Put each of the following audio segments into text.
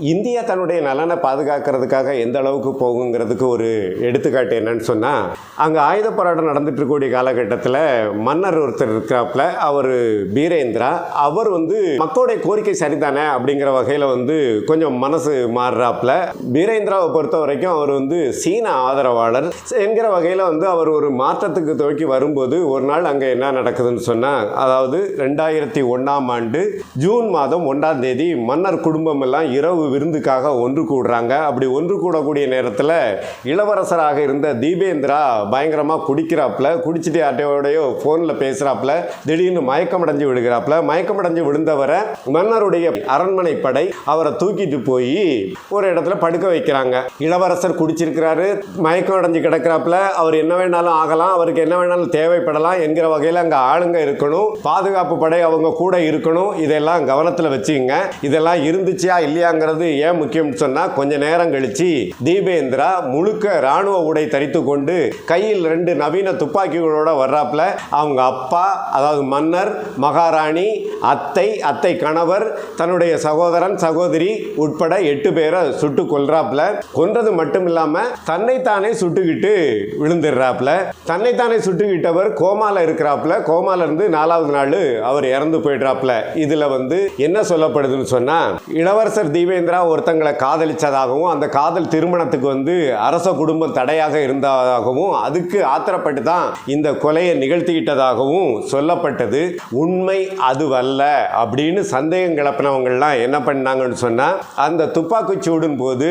India தன்னுடைய நலனை பாதுகாக்கிறதுக்காக எந்த அளவுக்கு போகுங்கிறதுக்கு ஒரு எடுத்துக்காட்டு என்னன்னு சொன்னால் அங்கே ஆயுத போராட்டம் நடந்துட்டு இருக்கக்கூடிய காலகட்டத்தில் மன்னர் ஒருத்தர் இருக்கிறாப்புல அவர் பீரேந்திரா அவர் வந்து மக்களுடைய கோரிக்கை சரிதானே அப்படிங்கிற வகையில் வந்து கொஞ்சம் மனசு மாறுறாப்புல. பீரேந்திராவை பொறுத்த வரைக்கும் அவர் வந்து சீன ஆதரவாளர் என்கிற வகையில் வந்து அவர் ஒரு மாற்றத்துக்கு துவக்கி வரும்போது ஒரு நாள் அங்கே என்ன நடக்குதுன்னு சொன்னால் அதாவது ரெண்டாயிரத்தி ஒன்றாம் ஆண்டு ஜூன் மாதம் ஒன்றாம் தேதி மன்னர் குடும்பம் எல்லாம் இரவு விருந்துக்காக ஒன்று கூடுறாங்க. அப்படி ஒன்று கூடக்கூடிய நேரத்தில் இளவரசராக இருந்த தீபேந்திரா பயங்கரமாக குடிக்கிறாப்புல குடிச்சிட்டு யார்ட்டையோடையோ ஃபோனில் பேசுகிறாப்புல திடீர்னு மயக்கம் அடைஞ்சு விடுகிறாப்புல மயக்கமடைஞ்சு விழுந்தவரை மன்னருடைய அரண்மனை படை அவரை தூக்கிட்டு போய் ஒரு இடத்துல படுக்க வைக்கிறாங்க. இளவரசர் குடிச்சிருக்கிறாரு. மயக்கம் அடைஞ்சு கிடக்கிறாப்புல அவர் என்ன வேணாலும் ஆகலாம். அவருக்கு என்ன வேணாலும் தேவைப்படலாம் என்கிற வகையில் அங்கே ஆளுங்க இருக்கணும். பாதுகாப்பு படை அவங்க கூட இருக்கணும். இதெல்லாம் கவனத்தில் வச்சுங்க. இதெல்லாம் இருந்துச்சியா இல்லையாங்கிறது ஏன் முக்கியம்னு சொன்னால் கொஞ்ச நேரம் கழிச்சு தீபேந்திரா முழுக்க ராணுவ உடை தரித்து கொண்டு கையில் ரெண்டு நவீன துப்பாக்கிகளோட வர்றாப்புல. அவங்க அப்பா அதாவது மன்னர் மகாராணி அத்தை அத்தை கணவர் தன்னுடைய சகோதரன் சகோதரி உட்பட எட்டு பேரை சுட்டு கொல்றாப்புல. கொன்றது மட்டும் இல்லாமல் தன்னைத்தானே சுட்டுக்கிட்டு விழுந்துடுறாப்புல. தன்னைத்தானே சுட்டுக்கிட்டவர் கோமால இருக்கிறாப்புல. கோமால இருந்து நாலாவது நாள் அவர் இறந்து போயிடுறாப்புல. இதுல வந்து என்ன சொல்லப்படுதுன்னு சொன்னா இளவரசர் தீபேந்திர ஒருத்தங்களை காதலிச்சதாகவும் அந்த காதல் திருமணத்துக்கு வந்து அரச குடும்பம் தடையாக இருந்ததாகவும் அதுக்கு ஆத்திரப்பட்டு தான் இந்த கொலையை நிகழ்த்திக்கிட்டதாகவும் சொல்லப்பட்டது. உண்மை அதுவல்ல அப்படின்னு சந்தேகம் கிளப்பினவங்கள்லாம் என்ன பண்ணாங்கன்னு சொன்னால் அந்த துப்பாக்கி சூடும் போது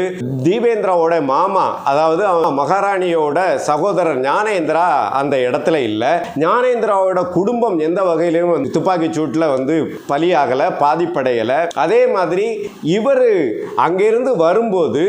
தீபேந்திராவோட மாமா அதாவது அவன் மகாராணியோட சகோதரர் ஞானேந்திரா அந்த இடத்துல இல்லை. ஞானேந்திராவோட குடும்பம் எந்த வகையிலையும் வந்து துப்பாக்கி சூட்டில் வந்து பலியாகலை பாதிப்படையலை. அதே மாதிரி இவர் அங்கிருந்து வரும்போது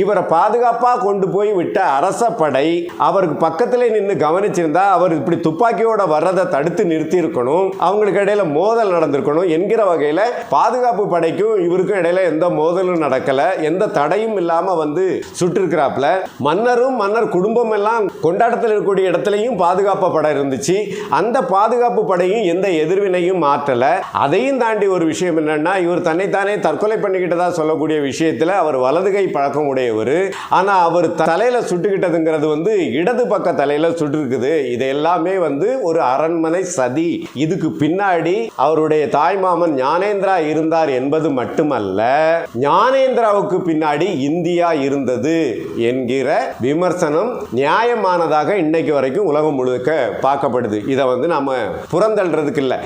இவரை பாதுகாப்பாக கொண்டு போய் விட்ட அரச படை அவருக்கு பக்கத்தில் நின்று கவனிச்சிருந்தா அவர் இப்படி துப்பாக்கியோட வர்றதை தடுத்து நிறுத்தி இருக்கணும் அவங்களுக்கு இடையில மோதல் நடந்திருக்கணும் என்கிற வகையில் பாதுகாப்பு படைக்கும் இவருக்கும் இடையில எந்த மோதலும் நடக்கல. எந்த தடையும் இல்லாம வந்து சுட்டிருக்கிறாப்புல மன்னரும் மன்னர் குடும்பம் எல்லாம் கொண்டாட்டத்தில் இருக்கக்கூடிய இடத்துலையும் பாதுகாப்பு படை இருந்துச்சு. அந்த பாதுகாப்பு படையும் எந்த எதிர்வினையும் மாற்றல. அதையும் தாண்டி ஒரு விஷயம் என்னன்னா இவர் தன்னைத்தானே தற்கொலை பண்ணிக்கிட்டதா சொல்லக்கூடிய விஷயத்தில் அவர் வலது கை பழக்கம் உடையவர் ஆனால் அவர் தலையில் சுட்டுக்கிட்டதுங்கிறது வந்து இடது பக்க தலையில் சுட்டுருக்குது. இது எல்லாமே வந்து ஒரு அரண்மனை சதி. இதுக்கு பின்னாடி அவருடைய தாய்மாமன் ஞானேந்திரா இருந்தார் என்பது மட்டுமல்ல ஞானேந்திராவுக்கு பின்னாடி இந்தியா இருந்தது என்கிற விமர்சனம் நியாயமானதாக இன்னைக்கு வரைக்கும் உலகம் முழுக்க பார்க்கப்படுது. இதை வந்து நம்ம புறந்தள்ளுறதுக்கு இல்லை.